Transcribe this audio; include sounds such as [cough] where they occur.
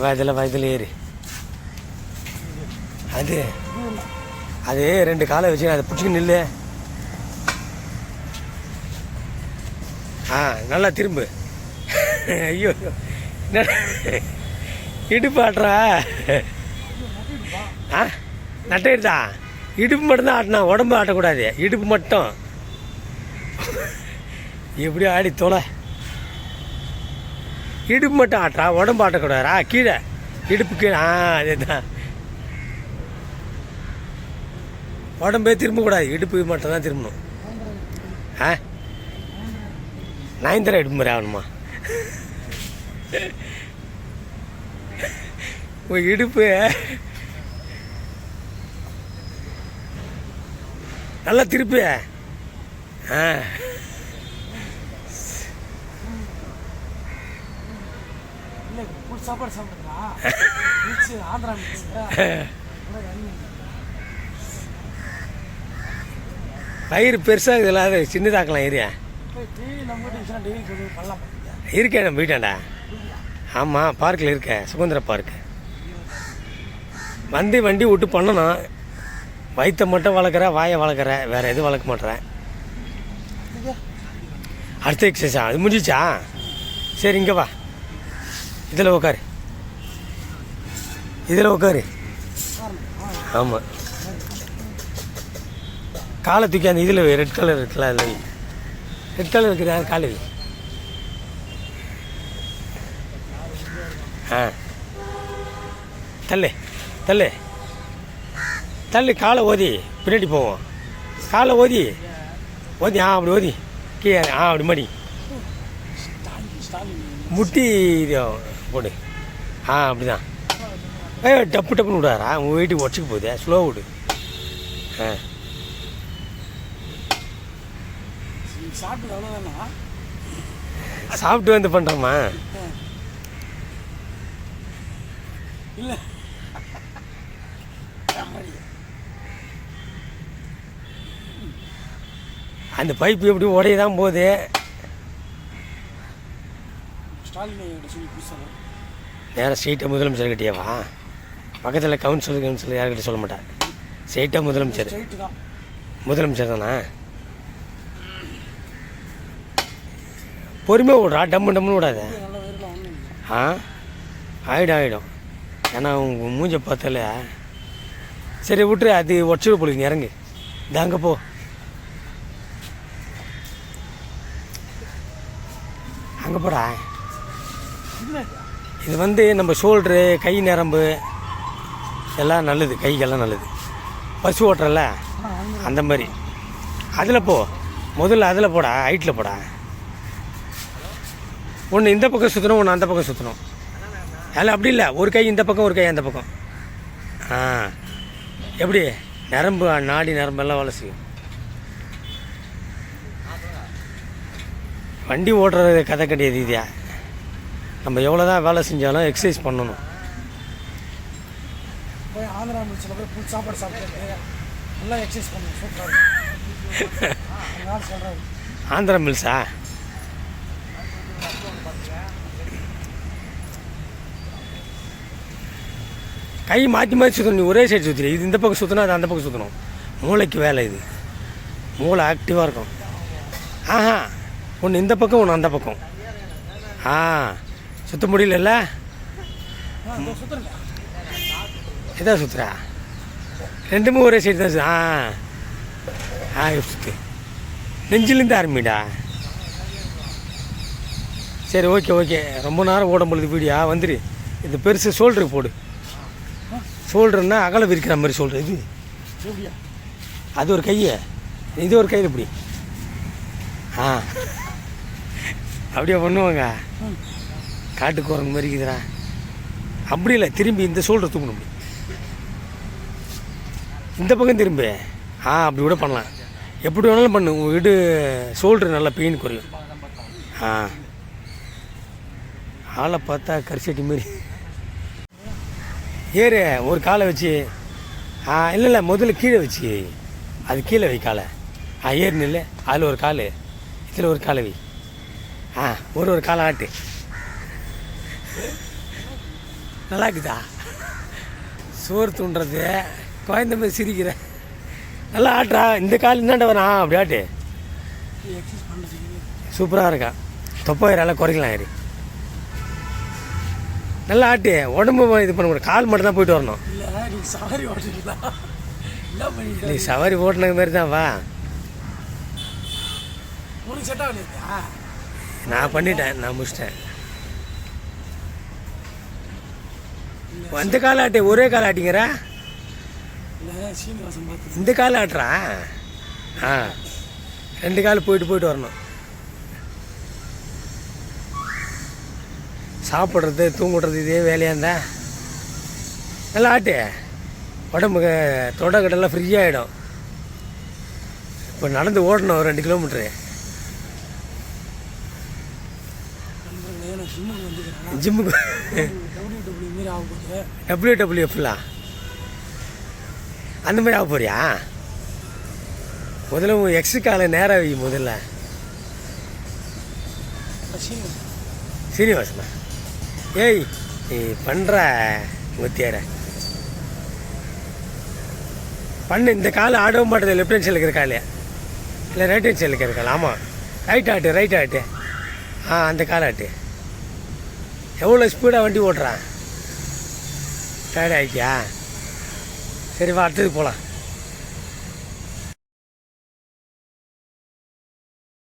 வயதில் வயதில் ஏறி ஏறு. அது அது ரெண்டு காலை வச்சு அதை பிடிச்சிக்க நில்லு. ஆ நல்லா திரும்பு. ஐயோ என்ன? இடுப்பு ஆட்டுறா ஆ நட்டையிடுதா? இடுப்பு மட்டும்தான் ஆட்டினா உடம்பு ஆட்டக்கூடாது. இடுப்பு மட்டும். எப்படி ஆடி தொலை? இடுப்பு மட்டும் ஆட்டுறா உடம்பு ஆட்டக்கூடாதா கீழே. இடுப்பு கீழே ஆ அதே தான் உடம்பே திரும்பக்கூடாது இடுப்பு மட்டும் தான் திரும்பணும். ஆ? நயன்தரா இடுப்பு மாதிரி ஆகணுமா? உங்கள் இடுப்பு நல்லா திருப்பு ஆ இல்லை ஃபுல் சாப்பாடு ஆந்திரா வயிறு பெருசாக இதில் அது சின்னதாக்கலாம் ஏரியா. இருக்கேன் நம்ம வீட்டாண்டா? ஆமாம் பார்க்கில் இருக்கேன் சுதந்திர பார்க்கு வந்து வண்டி விட்டு பண்ணணும். வயிற்றை மட்டும் வளர்க்குற வாயை வளர்க்குற வேறு எதுவும் வளர்க்க மாட்டேறேன் அடுத்த எக்ஸசைஸா அது முடிஞ்சிச்சா? சரி இங்கே வா. இதில் உட்காரு இதில் உட்காரு ஆமாம் காலை தூக்கி அந்த இதில் ரெட் கலர் இருக்குல்ல அதில் ரெட் கலர் இருக்குது காலு ஆ. தள்ளு தள்ளு. தள்ளு காலை ஓதி பின்னாடி போவோம். காலை ஓதி. ஓதி ஆ அப்படி ஓதி. கீழே ஆ அப்படி மடி. முட்டி இது போடு. ஆ அப்படிதான். ஏ டப்பு டப்புன்னு விடாரா உங்கள் வீட்டுக்கு உடச்சிக்க போகுது. ஸ்லோ விடு. ஆ. சாப்பிட்டு வந்து பண்ணுறோமா இல்லை. அந்த பைப்பு எப்படி உடைய தான் போகுது? ஸ்டாலின் நேராக ஸ்ட்ரெயிட்டாக முதலமைச்சர் கிட்டேவா பக்கத்தில் கவுன்சிலர் கவுன்சிலர் யார்கிட்ட சொல்ல மாட்டேன் ஸ்ட்ரெயிட்டாக முதலமைச்சர். முதலமைச்சர் தானா? பொறுமையாக விட்றா டம்மு டம்முன்னு விடாத ஆ? ஆகிடும் ஆகிடும் ஏன்னா உங்கள் மூஞ்ச பார்த்தால சரி விட்டுரு. அது உடச்சிட போலுங்க இறங்கு. இது அங்கே போ. அங்கே போடா. இது வந்து நம்ம ஷோல்ட்ரு கை நரம்பு எல்லாம் நல்லது கைக்கெல்லாம் நல்லது. பசு ஓட்டுறல அந்த மாதிரி. அதில் போ. முதல்ல அதில் போடா ஹைட்டில் போடா. ஒன்று இந்த பக்கம் சுற்றணும் ஒன்று அந்த பக்கம் சுற்றணும் அதில் அப்படி இல்லை. ஒரு கை இந்த பக்கம் ஒரு கை அந்த பக்கம். ஆ. எப்படி? நரம்பு நாடி நரம்பெல்லாம் வேலை செய்யும். வண்டி ஓட்டுறது கதை கிடையாது இதுயா? நம்ம எவ்வளோ தான் வேலை செஞ்சாலும் எக்ஸசைஸ் பண்ணணும். போய் ஆந்திரா மில்ஸில் போய் ஃபுல் சாப்பாடு சாப்பிட்டு நல்லா எக்ஸசைஸ் பண்ணுங்க சூப்பராக இருக்கும். [laughs] யார் சொல்கிறாரு ஆந்திரா மில்ஸா கை மாற்றி மாற்றி சுற்றணும் நீ ஒரே சைடு சுற்றுற இது இந்த பக்கம் சுற்றணும் அது அந்த பக்கம் சுற்றணும் மூளைக்கு வேலை இது. மூளை ஆக்டிவாக இருக்கும். ஆஹா. ஒன்று இந்த பக்கம் ஒன்று அந்த பக்கம். ஆ. சுத்த முடியலல்ல? எதா இதோ சுற்றுருங்க சுற்றுறா ரெண்டுமே ஒரே சைடு தான் ஆ ஆ சுற்று நெஞ்சிலேருந்து ஆரம்பிடா. சரி ஓகே ஓகே. ரொம்ப நேரம் ஓடும் பொழுது வீடியா வந்துரு. இது பெருசு ஷோல்டருக்கு போடு. ஷோல்டர்னா அகல விரிக்கிற மாதிரி ஷோல்டர் இது. அது ஒரு கையை. இது ஒரு கையில் இப்படி. ஆ. அப்படியே பண்ணுவாங்க. காட்டுக்கு குரங்கு மாதிரி இருக்குதுடா. அப்படி இல்லை திரும்பி இந்த ஷோல்டர் தூக்கணும் இந்த பக்கம் திரும்பி. ஆ அப்படி கூட பண்ணலாம். எப்படி வேணாலும் பண்ணு. உங்கள் வீடு ஷோல்டர் நல்லா பெயின் குறையும். ஆ. ஆளை பார்த்தா கரிசட்டி மாதிரி. ஏறு ஒரு காலை வச்சு. ஆ இல்லை இல்லை முதல்ல கீழே வச்சு. அது கீழே வை காலை. ஆ ஏறுன்னு இல்லை. அதில் ஒரு கால். இதில் ஒரு காலை வை. ஆ ஒரு ஒரு காலை ஆட்டு. நல்லா இருக்குதா சோறு தூண்டுறது. குழந்த மாதிரி சிரிக்கிற. நல்லா ஆட்டுறா இந்த கால் என்னண்ட வரா அப்படி ஆட்டு சூப்பராக இருக்கா. தொப்பாயிரால குறைக்கலாம் ஏறி நல்லா ஆட்டு. உடம்பு இது பண்ண முடியும் கால் மட்டும் தான் போயிட்டு வரணும். சவாரி ஓட்டுறீங்களா நீ சவாரி ஓட்டுன மாதிரி தான் வா. நான் பண்ணிட்டேன். நான் முடிச்சிட்டேன். அந்த கால் ஆட்டு ஒரே கால் ஆட்டிங்கிற இந்த கால் ஆட்டுறா ஆ. ரெண்டு கால் போயிட்டு போயிட்டு வரணும். சாப்பிட்றது தூங்குறது இதே வேலையாக இருந்தா? நல்லா ஆட்டு. உடம்புக்கு தொடக்கடெல்லாம் ஃப்ரீயாகிடும் இப்போ நடந்து ஓடணும் ஒரு ரெண்டு கிலோமீட்ரு ஜிம்முக்கு டபிள்யூ டபிள்யூ அந்த மாதிரி ஆக போறியா? முதல்ல உன் எக்ஸு காலை நேராக வை முதல்ல. சீனிவாசனா? ஏய் நீ பண்ணுற முத்தியார. பண்ணு இந்த காலை ஆடவும் மாட்டேது லெஃப்ட் ஹேண்ட் சைடில் இருக்கிற கால் இல்லை ரைட் ஹேண்ட் சைடில் இருக்கிற கால். ஆமாம் ரைட் ஆட்டு ரைட் ஆட்டு. ஆ அந்த காலை ஆட்டு. எவ்வளோ ஸ்பீடாக வண்டி ஓட்டுறான்? டயர்ட் ஆகிட்டியா சரி வா அடுத்தது போகலாம்